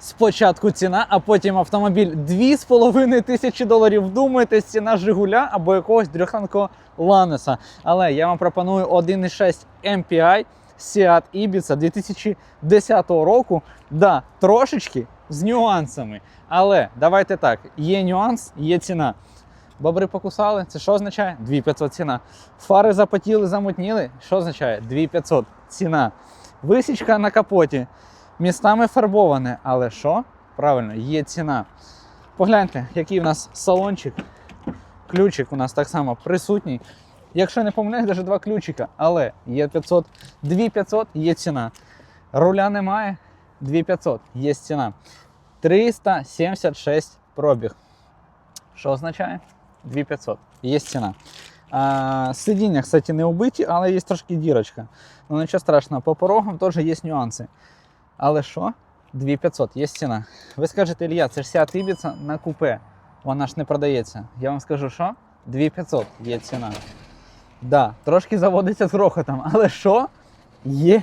Спочатку ціна, а потім автомобіль 2,5 тисячі доларів. Вдумайтесь, ціна Жигуля або якогось дрюханкого Ланеса. Але я вам пропоную 1,6 MPI Seat Ibiza 2010 року. Да, трошечки з нюансами. Але давайте так: є нюанс, є ціна. Бобри покусали, це що означає? 2500 ціна. Фари запотіли, замутніли. Що означає? 2500 ціна. Висічка на капоті. Містами фарбоване, але що? Правильно, є ціна. Погляньте, який у нас салончик. Ключик у нас так само присутній. Якщо не помиляюсь, навіть два ключика, але є 500, 2500 є ціна. Руля немає, 2500 є ціна. 376 пробіг. Що означає? 2500. Є ціна. А, сидіння, кстати, не убиті, але є трошки дірочка. Ну нічого страшного, по порогам теж є нюанси. Але що? 2500, є ціна. Ви скажете, Ілья, це ж Seat Ibiza на купе. Вона ж не продається. Я вам скажу, що? 2500 є ціна. Да, трошки заводиться з грохотом, але що? Є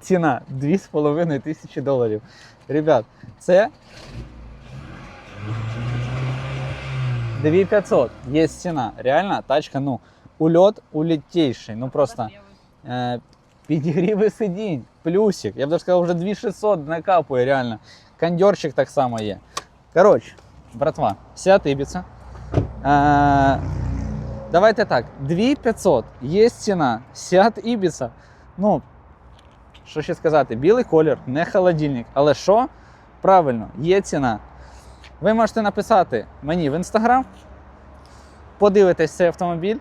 ціна 2,5 тисячі доларів. Ребят, це 2500 є ціна. Реально, тачка, ну, ульот улітейший. Ну просто е, підігріви сидінь, плюсик. Я б даже сказав, вже 2600 накапує, реально. Кондьорчик так само є. Коротше, братва, Seat Ibiza. Е, давайте так, 2500 є ціна. Seat Ibiza. Ну, що ще сказати, білий колір, не холодильник. Але що? Правильно, є ціна. Ви можете написати мені в інстаграм, подивитесь цей автомобіль,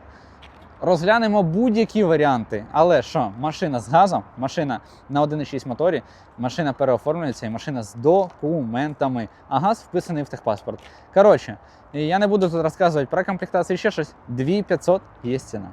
розглянемо будь-які варіанти. Але що, машина з газом, машина на 1,6 моторі, машина переоформлюється і машина з документами, а газ вписаний в техпаспорт. Коротше, я не буду тут розказувати про комплектацію ще щось. 2500 є ціна.